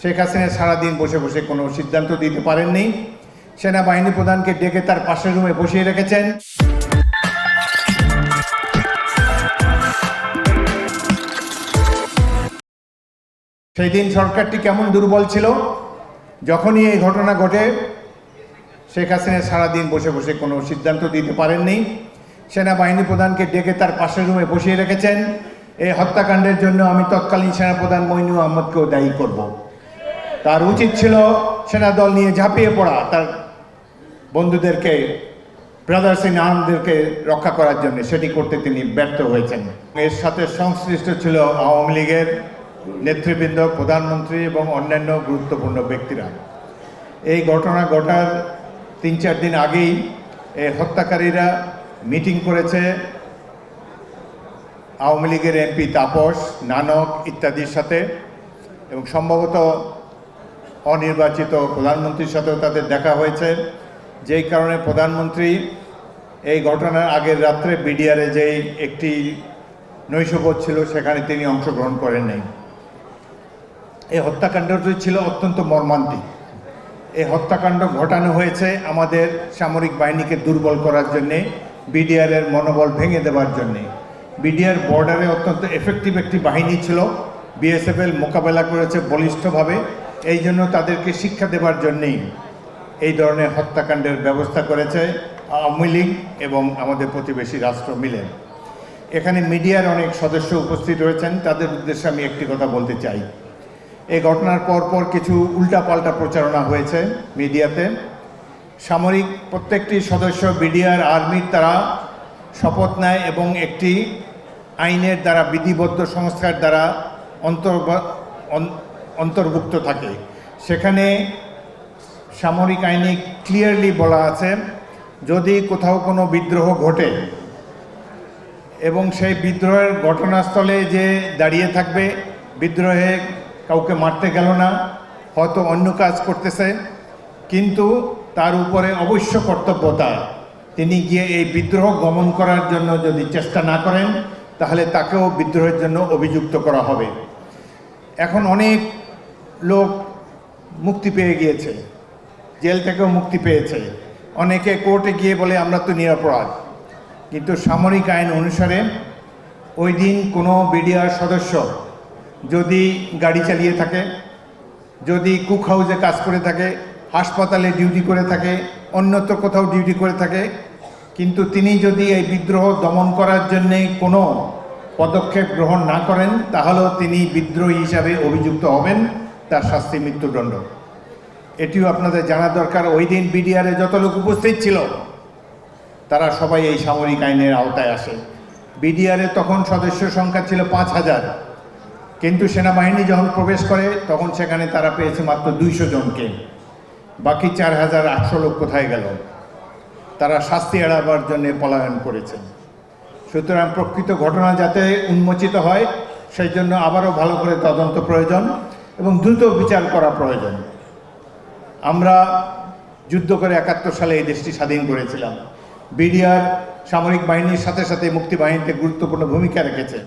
শেখ হাসিনা সারাদিন বসে বসে কোনো সিদ্ধান্ত দিতে পারেননি। সেনাবাহিনী প্রধানকে ডেকে তার পাশের রুমে বসিয়ে রেখেছেন। সেই দিন সরকারটি কেমন দুর্বল ছিল? যখনই এই ঘটনা ঘটে, শেখ হাসিনা সারাদিন বসে বসে কোনো সিদ্ধান্ত দিতে পারেননি। সেনাবাহিনী প্রধানকে ডেকে তার পাশের রুমে বসিয়ে রেখেছেন। এই হত্যাকাণ্ডের জন্য আমি তৎকালীন সেনাপ্রধান মইনু আহমদকেও দায়ী করব। তার উচিত ছিল সেনাদল নিয়ে ঝাঁপিয়ে পড়া, তার বন্ধুদেরকে ব্রাদার্স ইন আর্মদেরকে রক্ষা করার জন্য। সেটি করতে তিনি ব্যর্থ হয়েছেন। এর সাথে সংশ্লিষ্ট ছিল আওয়ামী লীগের নেতৃবৃন্দ, প্রধানমন্ত্রী এবং অন্যান্য গুরুত্বপূর্ণ ব্যক্তিরা। এই ঘটনা ঘটার তিন চার দিন আগেই এই হত্যাকারীরা মিটিং করেছে। আওয়ামী লীগের এমপি তাপস, নানক ইত্যাদির সাথে এবং সম্ভবত অনির্বাচিত প্রধানমন্ত্রীর সাথেও তাদের দেখা হয়েছে। যেই কারণে প্রধানমন্ত্রী এই ঘটনার আগের রাত্রে বিডিআরে যেই একটি নৈশবোধ ছিল, সেখানে তিনি অংশগ্রহণ করেন নাই। এই হত্যাকাণ্ডটি ছিল অত্যন্ত মর্মান্তিক। এই হত্যাকাণ্ড ঘটানো হয়েছে আমাদের সামরিক বাহিনীকে দুর্বল করার জন্যে, বিডিআরের মনোবল ভেঙে দেওয়ার জন্যে। বিডিআর বর্ডারে অত্যন্ত এফেক্টিভ একটি বাহিনী ছিল। বিএসএফএল মোকাবেলা করেছে বলিষ্ঠভাবে। এই জন্য তাদেরকে শিক্ষা দেওয়ার জন্যেই এই ধরনের হত্যাকাণ্ডের ব্যবস্থা করেছে আওয়ামী লীগ এবং আমাদের প্রতিবেশী রাষ্ট্র মিলে। এখানে মিডিয়ার অনেক সদস্য উপস্থিত রয়েছেন, তাদের উদ্দেশ্যে আমি একটি কথা বলতে চাই। এই ঘটনার পর পর কিছু উল্টাপাল্টা প্রচারণা হয়েছে মিডিয়াতে। সামরিক প্রত্যেকটি সদস্য, বিডিআর আর্মির তারা শপথ নেয় এবং একটি আইনের দ্বারা বিধিবদ্ধ সংস্কার দ্বারা অন্তর্ভ- অন- অন্তর্ভুক্ত থাকে। সেখানে সামরিক আইনে ক্লিয়ারলি বলা আছে, যদি কোথাও কোনো বিদ্রোহ ঘটে এবং সেই বিদ্রোহের ঘটনাস্থলে যে দাঁড়িয়ে থাকবে, বিদ্রোহে কাউকে মারতে গেল না, হয়তো অন্য কাজ করতেছে, কিন্তু তার উপরে অবশ্য কর্তব্য তার তিনি গিয়ে এই বিদ্রোহ গমন করার জন্য যদি চেষ্টা না করেন, তাহলে তাকেও বিদ্রোহের জন্য অভিযুক্ত করা হবে। এখন অনেক লোক মুক্তি পেয়ে গিয়েছে। জেল থেকেও মুক্তি পেয়েছে। অনেকে কোর্টে গিয়ে বলে, আমরা তো নিরাপরাধ। কিন্তু সামরিক আইন অনুসারে ওই দিন কোনো বিডিআর সদস্য যদি গাড়ি চালিয়ে থাকে, যদি কুক হাউসে কাজ করে থাকে, হাসপাতালে ডিউটি করে থাকে, অন্যত্র কোথাও ডিউটি করে থাকে, কিন্তু তিনি যদি এই বিদ্রোহ দমন করার জন্যে কোনো পদক্ষেপ গ্রহণ না করেন, তাহলেও তিনি বিদ্রোহী হিসাবে অভিযুক্ত হবেন। তার শাস্তি মৃত্যুদণ্ড। এটিও আপনাদের জানা দরকার। ওই দিন বিডিআরে যত লোক উপস্থিত ছিল, তারা সবাই এই সামরিক আইনের আওতায় আসে। বিডিআরে তখন সদস্য সংখ্যা ছিল পাঁচ হাজার। কিন্তু সেনাবাহিনী যখন প্রবেশ করে, তখন সেখানে তারা পেয়েছে মাত্র দুইশো জনকে। বাকি চার হাজার আটশো লোক কোথায় গেল? তারা শাস্তি এড়াবার জন্য পলায়ন করেছে। সুতরাং প্রকৃত ঘটনা যাতে উন্মোচিত হয়, সেই জন্য আবারও ভালো করে তদন্ত প্রয়োজন। এবং দ্রুত বিচার করা প্রয়োজন। আমরা যুদ্ধ করে একাত্তর সালে এই দেশটি স্বাধীন করেছিলাম। বিডিআর সামরিক বাহিনীর সাথে সাথে মুক্তি বাহিনীতে গুরুত্বপূর্ণ ভূমিকা রেখেছে।